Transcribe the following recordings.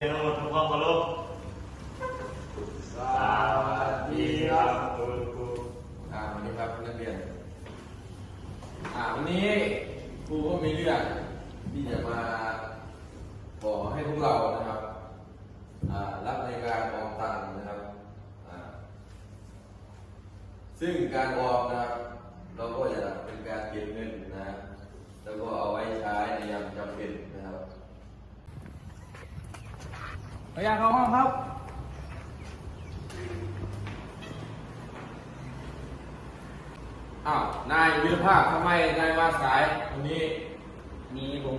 เรียนทั้งหมดทำความเคารพสวัสดีครับคุณครูอ่าวันนี้ครับนักเรียน อ่าวันนี้ครูก็มีเรื่องที่จะมาขอให้พวกเรานะครับอ่ารับในการออมตังค์นะครับอ่าซึ่งการออมนะครับ เราก็จะเป็นการเก็บเงินนะแล้วก็เอาไว้ใช้ในยามจำเป็นนะครับ ขออนุญาตเข้าห้องครับ อ้าว นายวิรภาพทำไมนายมาสายวันนี้ มีผม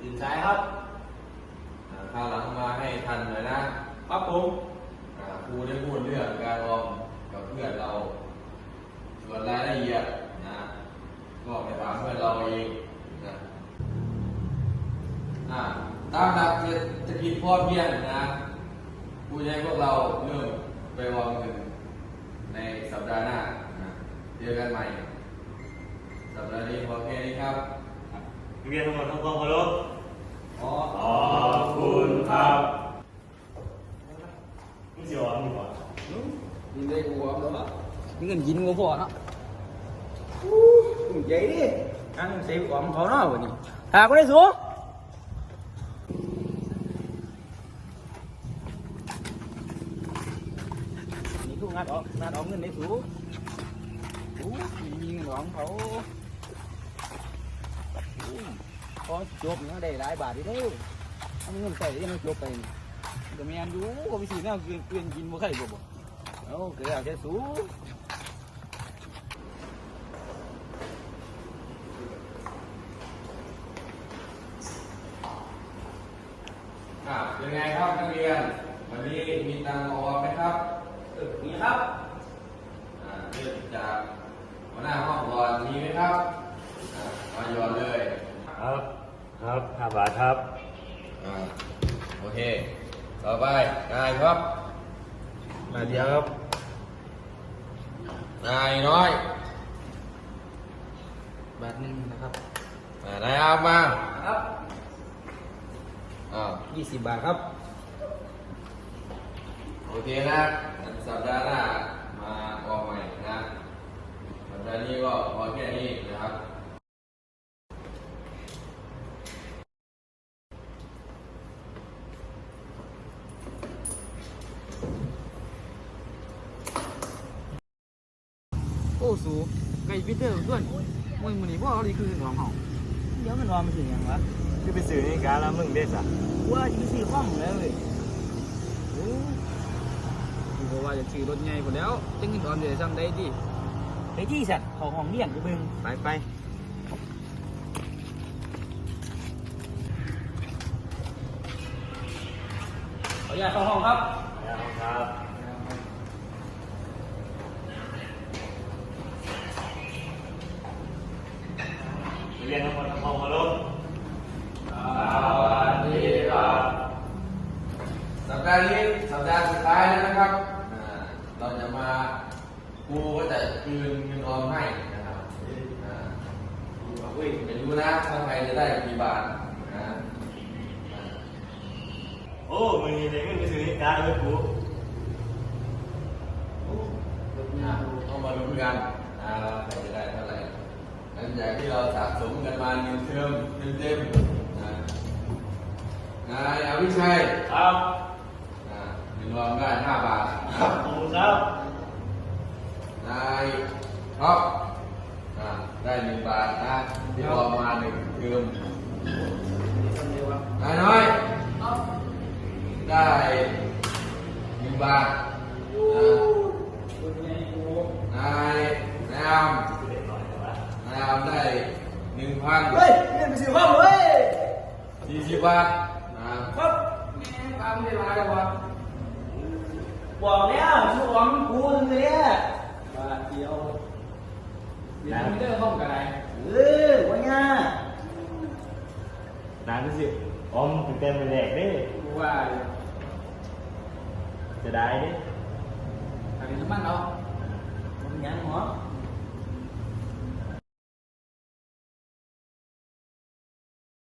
ตื่นสายครับอ่าคราวหลังมาให้ทันหน่อยนะครับผมอ่าครูได้พูดเรื่องการออมกับเพื่อนเรา ส่วนรายละเอียดนะ ก็ไปถามเพื่อนเราเอง ตามหลักเศรษฐกิจพอเพียงนะครูจะให้พวกเราเริ่มไปวางเงินในสัปดาห์หน้านะเจอกันใหม่ สัปดาห์นี้พอแค่นี้ครับเรียนทั้งหมดทำความเคารพอ๋อขอบคุณครับมึงเสียวอะมึงวะยินได้กูครับแล้วอะมีเงินกินกูพอเนาะใหญ่ดิการเสียของเขาเนาะวันนี้หากูได้สูนี่กู งัดออกงัดออกเงินได้สูอู้มีเงินของเขาอู้พอจบเนี่ยได้หลายบาทดิเด้อเอาเงินใส่ยังจบไปก็มีอันอยู่ก็มีสีแนวเกลียนเกลียนกินบ่ใครบ่บ่เอาเกลือแค่สูอ่าเป็นไงครับนักเรียน วันนี้มีตังออมไหมครับ เออมีครับอ่าเริ่มจากหัวหน้าห้องก่อนมีไหมครับอ่ามาหยอนเลย ครับครับห้าบาทครับอ่าโอเค ต่อไปนายครับมาเดียวครับนายน้อยบาทหนึงนะครับอ่านายอาบมาครับอ่า20บาทครับ โอเคนะสัปดาห์หน้ามาออกใหม่นะสัปดาห์นี้ก็พอแค่นี้นะครับโอ้สูไก่พิเตอร์ส่วนมึงมื้อนี้บ่เอาดีคือเงินของเฮาเดี๋ยวเงินรอมันสิหยังวะคือไปสื่อในการละมึงได้สะว่าสิซื้อห้องแล้วเว้ยโอ้ กูก็ว่าจะซื้อรถใหญ่พุ่นแล้วจังเงินออมได้ซ้ำได้ดิไปที่สัตว์เขาห้องเลี้ยงกูเบิ่งไปไปขออนุญาตเข้าห้องครับครับเรียนทั้งหมดทำความเคารพสวัสดีครับสัปดาห์นี้ เราจะมาครูก็จะคืนเงินออมให้นะครับอ่าครูบอกเฮ้ยไม่รู้นะว่าใครจะได้กี่บาทนะโอ้มึงนี่ได้เงินไปสื่อในการเลยครูอ่าต้องมาลุ้นกันนะว่าใครจะได้เท่าไหร่หลังจากที่เราสะสมกันมาหนึ่งเทอมเต็มๆนะนายอภิชัยครับอ่าเงินรวมได้ห้าบาทขอบคุณค รับนายท็อปอ่าได้หนึ่งบาทนะที่รวมมาหนึ่งเทอมนายน้อย ได้หนึ่งบาทนะนายนายอามนายอามได้หนึ่งพันเฮ้ยเงินไปซื้อห้องเว้ยสี่สิบบาทนะครับแม่ตามเวลาเลยวะ บอกแล้วชื่อหวังกูนึงเลยเนี่ยบาทเดียวเดี๋ยวมีเรื่องห้องกันไหนเออว่าไงนานที่สิออมถึงเต็มเป็นแหลกเด้กูว่าจะได้เด้ทำเป็นน้ำมันเนาะมันยังเหรอค